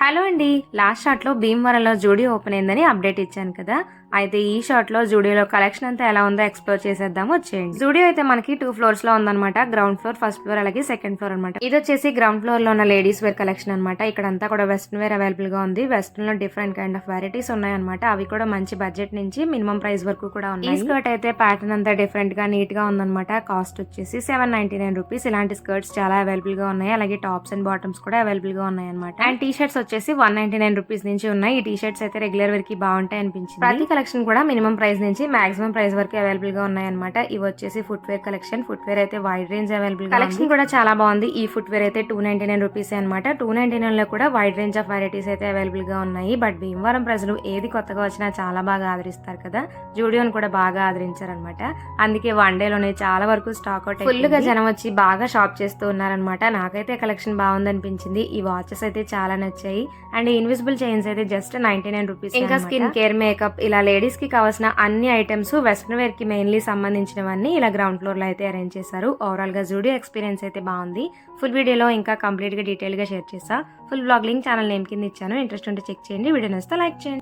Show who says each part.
Speaker 1: Hello అండి last షాట్లో భీమవరంలో జోడీ ఓపెన్ అయిందని అప్డేట్ ఇచ్చాను కదా. అయితే ఈ షాట్లో జూడియోలో కలెక్షన్ అంతా ఎలా ఉందో ఎక్స్ప్లోర్ చేసేద్దాం వచ్చేయండి. జూడియో అయితే మనకి టూ ఫ్లోర్స్లో ఉందన్నమాట. గ్రౌండ్ ఫ్లోర్ ఫస్ట్ ఫ్లోర్ అలాగే సెకండ్ ఫ్లోర్ అనమాట ఇది వచ్చేసి గ్రౌండ్ ఫ్లోర్లో ఉన్న లేడీస్ వేర్ కలెక్షన్ అనమాట ఇక్కడ అంతా కూడా వెస్ట్రన్ వేర్ అవైలబుల్గా ఉంది. వెస్ట్రన్లో డిఫరెంట్ కైండ్ ఆఫ్ వెరైటీస్ ఉన్నాయన్నమాట. అవి కూడా మంచి బడ్జెట్ నుంచి మినిమం ప్రైస్ వరకు కూడా ఉన్నాయి. ఈ స్కర్ట్ అయితే ప్యాటర్న్ అంతా డిఫరెంట్గా నీట్గా ఉందన్నమాట. కాస్ట్ వచ్చేసి సెవెన్ నైన్టీ నైన్ రూపీస్ ఇలాంటి స్కర్ట్స్ చాలా అవైలబుల్గా ఉన్నాయి. అలాగే టాప్స్ అండ్ బాటమ్స్ కూడా అవైలబుల్గా ఉన్నాయి అనమాట అండ్ టీ షర్ట్స్ వచ్చేసి వన్ నైన్టీ నైన్ రూపీస్ నుంచి ఉన్నాయి. ఈ టీ షర్ట్స్ అయితే రెగ్యులర్ వేర్కి బాగుంటాయి అనిపించింది. ప్రతి కలెక్షన్ కూడా మినిమం ప్రైస్ నుంచి మాక్సిమం ప్రైస్ వరకు అవైలబుల్గా ఉన్నాయి అనమాట ఇవి వచ్చేసి footwear collection. Footwear అయితే వైడ్ రేంజ్ అవైలబుల్ కలెక్షన్ కూడా చాలా బాగుంది. ఈ ఫుట్ వేర్ అయితే టూ నైన్టీ నైన్ రూపీస్ అనమాట టూ నైన్టీ నైన్లో కూడా వైడ్ రేంజ్ ఆఫ్ వెరైటీస్ అయితే అవైలబుల్గా ఉన్నాయి. బట్ భీమవరం ప్రజలు ఏది కొత్తగా వచ్చినా చాలా బాగా ఆదరిస్తారు కదా. జూడియోని కూడా బాగా ఆదరించారనమాట అందుకే వన్ డే లోనే చాలా వరకు స్టాక్ అవుట్ ఫుల్గా జనం వచ్చి బాగా షాప్ చేస్తూ ఉన్నారనమాట నాకైతే కలెక్షన్ బాగుంది అనిపించింది. ఈ వాచెస్ అయితే చాలా నచ్చాయి. అండ్ ఇన్విజిబుల్ చైన్స్ అయితే జస్ట్ నైన్టీ నైన్ రూపీస్ ఇంకా స్కిన్ కేర్ మేకప్ ఇలా లేడీస్కి కావాల్సిన అన్ని ఐటమ్స్ వెస్ట్రన్ వేర్కి మెయిన్లీ సంబంధించినవన్నీ ఇలా గ్రౌండ్ ఫ్లోర్లో అయితే అరేంజ్ చేశారు. ఓవరాల్గా జూడియో ఎక్స్పీరియన్స్ అయితే బాగుంది. ఫుల్ వీడియోలో ఇంకా కంప్లీట్గా డీటెయిల్గా షేర్ చేసా full blog link channel name కింద ఇచ్చాను. ఇంట్రెస్ట్ ఉంటే చెక్ చేయండి. వీడియో నచ్చితే లైక్ చేయండి.